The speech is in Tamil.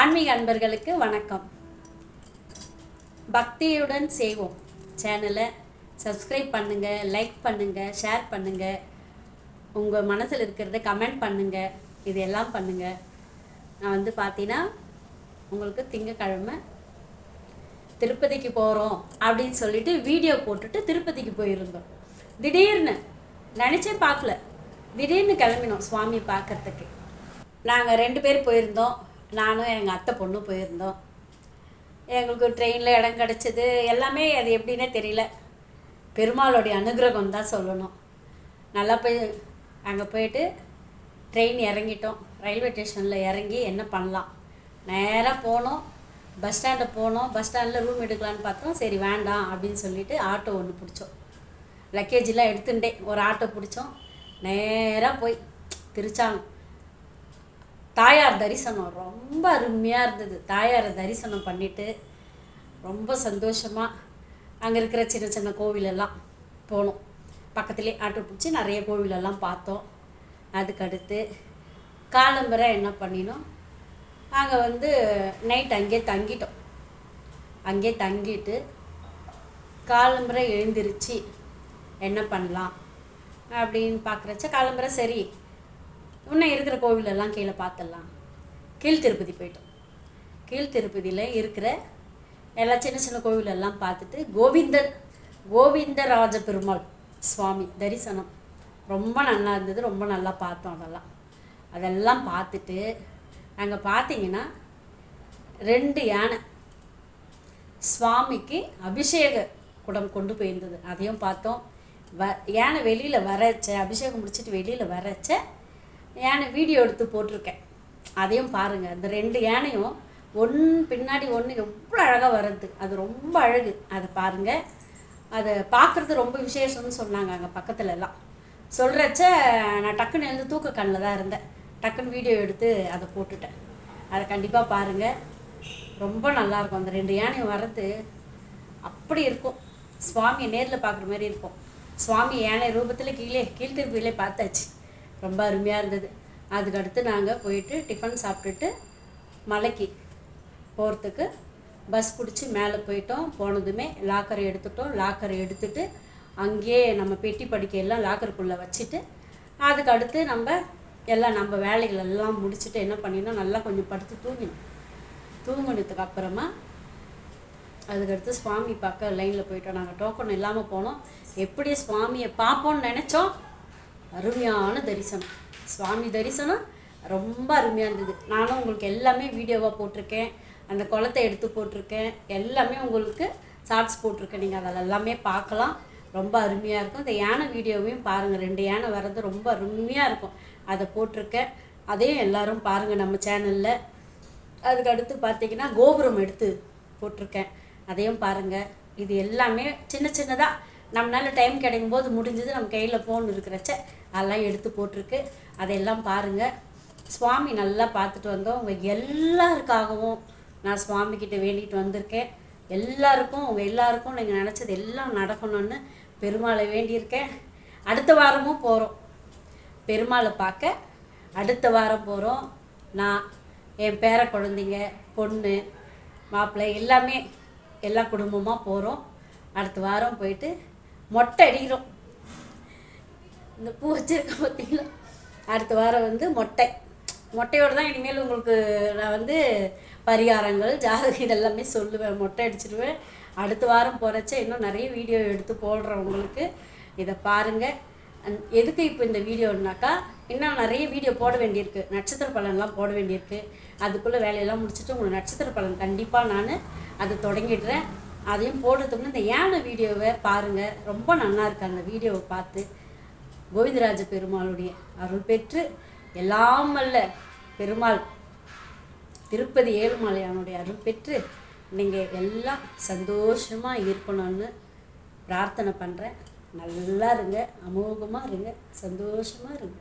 ஆன்மீக அன்பர்களுக்கு வணக்கம். பக்தியுடன் செய்வோம். சேனலை சப்ஸ்கிரைப் பண்ணுங்கள் லைக் பண்ணுங்கள் ஷேர் பண்ணுங்கள் உங்கள் மனசில் இருக்கிறத கமெண்ட் பண்ணுங்கள் இது எல்லாம் பண்ணுங்கள் நான் வந்து பார்த்தீங்கன்னா உங்களுக்கு திங்கக்கிழமை திருப்பதிக்கு போகிறோம் அப்படின்னு சொல்லிட்டு வீடியோ போட்டுட்டு திருப்பதிக்கு போயிருந்தோம். திடீர்னு நினச்சே பார்க்கல. திடீர்னு கிளம்பினோம் சுவாமி பார்க்கறதுக்கு. நாங்கள் ரெண்டு பேர் போயிருந்தோம். நானும் எங்கள் அத்தை பொண்ணும் போயிருந்தோம். எங்களுக்கு ட்ரெயினில் இடம் கிடச்சிது. எல்லாமே அது எப்படின்னே தெரியல. பெருமாளுடைய அனுகிரகம் தான் சொல்லணும். நல்லா போய் அங்கே போயிட்டு ட்ரெயின் இறங்கிட்டோம். ரயில்வே ஸ்டேஷனில் இறங்கி என்ன பண்ணலாம்? நேராக போனோம். பஸ் ஸ்டாண்டை போனோம். பஸ் ஸ்டாண்டில் ரூம் எடுக்கலான்னு பார்த்தோம். சரி வேண்டாம் அப்படின்னு சொல்லிட்டு ஆட்டோ ஒன்று பிடிச்சோம். லக்கேஜெலாம் எடுத்துட்டேன் ஒரு ஆட்டோ பிடிச்சோம். நேராக போய் திருச்சாங்க தாயார் தரிசனம் ரொம்ப அருமையாக இருந்தது. தாயாரை தரிசனம் பண்ணிவிட்டு ரொம்ப சந்தோஷமாக அங்கே இருக்கிற சின்ன சின்ன கோவிலெல்லாம் போனோம். பக்கத்துலேயே ஆட்டோ பிடிச்சி நிறைய கோவிலெல்லாம் பார்த்தோம். அதுக்கடுத்து காலம்பரை என்ன பண்ணினோம்? அங்கே வந்து நைட் அங்கேயே தங்கிட்டோம். அங்கேயே தங்கிட்டு காலம்பரை எழுந்திருச்சு என்ன பண்ணலாம் அப்படின்னு பார்க்குறச்ச காலம்பரை சரி இன்னும் இருக்கிற கோவிலெல்லாம் கீழே பார்த்துடலாம். கீழ் திருப்பதி போயிட்டோம். கீழ் திருப்பதியில் இருக்கிற எல்லா சின்ன சின்ன கோவிலெல்லாம் பார்த்துட்டு கோவிந்தர் கோவிந்தராஜ பெருமாள் சுவாமி தரிசனம். ரொம்ப நல்லா இருந்தது. ரொம்ப நல்லா பார்த்தோம் அதெல்லாம். அதெல்லாம் பார்த்துட்டு அங்கே பார்த்தீங்கன்னா ரெண்டு யானை சுவாமிக்கு அபிஷேக குடம் கொண்டு போயிருந்தது. அதையும் பார்த்தோம். வ யானை வெளியில் வரச்ச அபிஷேகம் முடிச்சுட்டு வெளியில் வரச்ச யானை வீடியோ எடுத்து போட்டிருக்கேன். அதையும் பாருங்கள் அந்த ரெண்டு யானையும் ஒன்று பின்னாடி ஒன்று எவ்வளோ அழகாக வர்றது. அது ரொம்ப அழகு. அதை பாருங்கள் அதை பார்க்குறது ரொம்ப விசேஷம்னு சொன்னாங்க அங்கே பக்கத்துல எல்லாம். சொல்கிறச்ச நான் டக்குன்னு எழுந்து தூக்க கண்ணில் தான் இருந்தேன். டக்குன்னு வீடியோ எடுத்து அதை போட்டுட்டேன். அதை கண்டிப்பாக பாருங்கள் ரொம்ப நல்லாயிருக்கும் அந்த ரெண்டு யானையும் வர்றது அப்படி இருக்கும். சுவாமியை நேரில் பார்க்குற மாதிரி இருக்கும். சுவாமி யானை ரூபத்தில் கீழே கீழ்த்திருப்பிலே பார்த்தாச்சு. ரொம்ப அருமையாக இருந்தது. அதுக்கடுத்து நாங்கள் போயிட்டு டிஃபன் சாப்பிட்டுட்டு மலைக்கு போகிறதுக்கு பஸ் பிடிச்சி மேலே போயிட்டோம். போனதுமே லாக்கரை எடுத்துட்டோம். லாக்கரை எடுத்துட்டு அங்கேயே நம்ம பெட்டி படிக்கையெல்லாம் லாக்கருக்குள்ளே வச்சுட்டு அதுக்கு அடுத்து நம்ம எல்லாம் நம்ம வேலைகள் எல்லாம் முடிச்சுட்டு என்ன பண்ணினோம்? நல்லா கொஞ்சம் படுத்து தூங்கினோம். தூங்கினதுக்கு அப்புறமா அதுக்கடுத்து சுவாமி பார்க்க லைனில் போயிட்டோம். நாங்கள் டோக்கன் இல்லாமல் போனோம். எப்படி சுவாமியை பார்ப்போம்னு நினச்சோம். அருமையான தரிசனம். சுவாமி தரிசனம் ரொம்ப அருமையாக இருந்தது. நானும் உங்களுக்கு எல்லாமே வீடியோவாக போட்டிருக்கேன். அந்த குளத்தை எடுத்து போட்டிருக்கேன். எல்லாமே உங்களுக்கு ஷார்ட்ஸ் போட்டிருக்கேன். நீங்கள் அதில் எல்லாமே பார்க்கலாம். ரொம்ப அருமையாக இருக்கும். இந்த யானை வீடியோவையும் பாருங்கள் ரெண்டு யானை வர்றது ரொம்ப அருமையாக இருக்கும். அதை போட்டிருக்கேன். அதையும் எல்லாரும் பாருங்கள் நம்ம சேனலில் அதுக்கு அடுத்து பார்த்தீங்கன்னா கோபுரம் எடுத்து போட்டிருக்கேன். அதையும் பாருங்கள் இது எல்லாமே சின்ன சின்னதாக நம்மளால டைம் கிடைக்கும் போது முடிஞ்சது நம்ம கையில் ஃபோன் இருக்கிறச்ச அதெல்லாம் எடுத்து போட்டிருக்கு. அதையெல்லாம் பாருங்கள் சுவாமி நல்லா பார்த்துட்டு வந்தோம். உங்கள் எல்லாருக்காகவும் நான் சுவாமி கிட்ட வேண்டிட்டு வந்திருக்கேன். எல்லாருக்கும் உங்கள் எல்லாருக்கும் நீங்கள் நினச்சது எல்லாம் நடக்கணும்னு பெருமாளை வேண்டியிருக்கேன். அடுத்த வாரமும் போகிறோம் பெருமாளை பார்க்க அடுத்த வாரம் போகிறோம் நான் என் பேர குழந்தைங்க பொண்ணு மாப்பிள்ளை எல்லாமே எல்லா குடும்பமாக போகிறோம் அடுத்த வாரம் போயிட்டு மொட்டை அடிக்கிறோம். இந்த பூ வச்சுருக்க பார்த்தீங்களா அடுத்த வாரம் வந்து மொட்டை. மொட்டையோடு தான் இனிமேல் உங்களுக்கு நான் வந்து பரிகாரங்கள் ஜாதகம் இதெல்லாமே சொல்லுவேன். மொட்டை அடிச்சிடுவேன் அடுத்த வாரம் போகிறச்ச இன்னும் நிறைய வீடியோ எடுத்து போடுறேன் உங்களுக்கு. இதை பாருங்கள் அந் எதுக்கு இப்போ இந்த வீடியோனாக்கா இன்னும் நிறைய வீடியோ போட வேண்டியிருக்கு. நட்சத்திர பலன்லாம் போட வேண்டியிருக்கு. அதுக்குள்ளே வேலையெல்லாம் முடிச்சுட்டு உங்களுக்கு நட்சத்திர பலன் கண்டிப்பாக நான் அதை தொடங்கிடுறேன். அதையும் போடுறதுக்கு இந்த யானை வீடியோவை பாருங்கள் ரொம்ப நல்லா இருக்கு அந்த வீடியோவை பார்த்து. கோவிந்தராஜ பெருமாளுடைய அருள் பெற்று எல்லாம் பெருமாள் திருப்பதி ஏழுமலையானுடைய அருள் பெற்று நீங்கள் எல்லாம் சந்தோஷமாக இருக்கணும்னு பிரார்த்தனை பண்ணுறேன் நல்லா இருங்க அமோகமாக இருங்க சந்தோஷமாக இருங்க.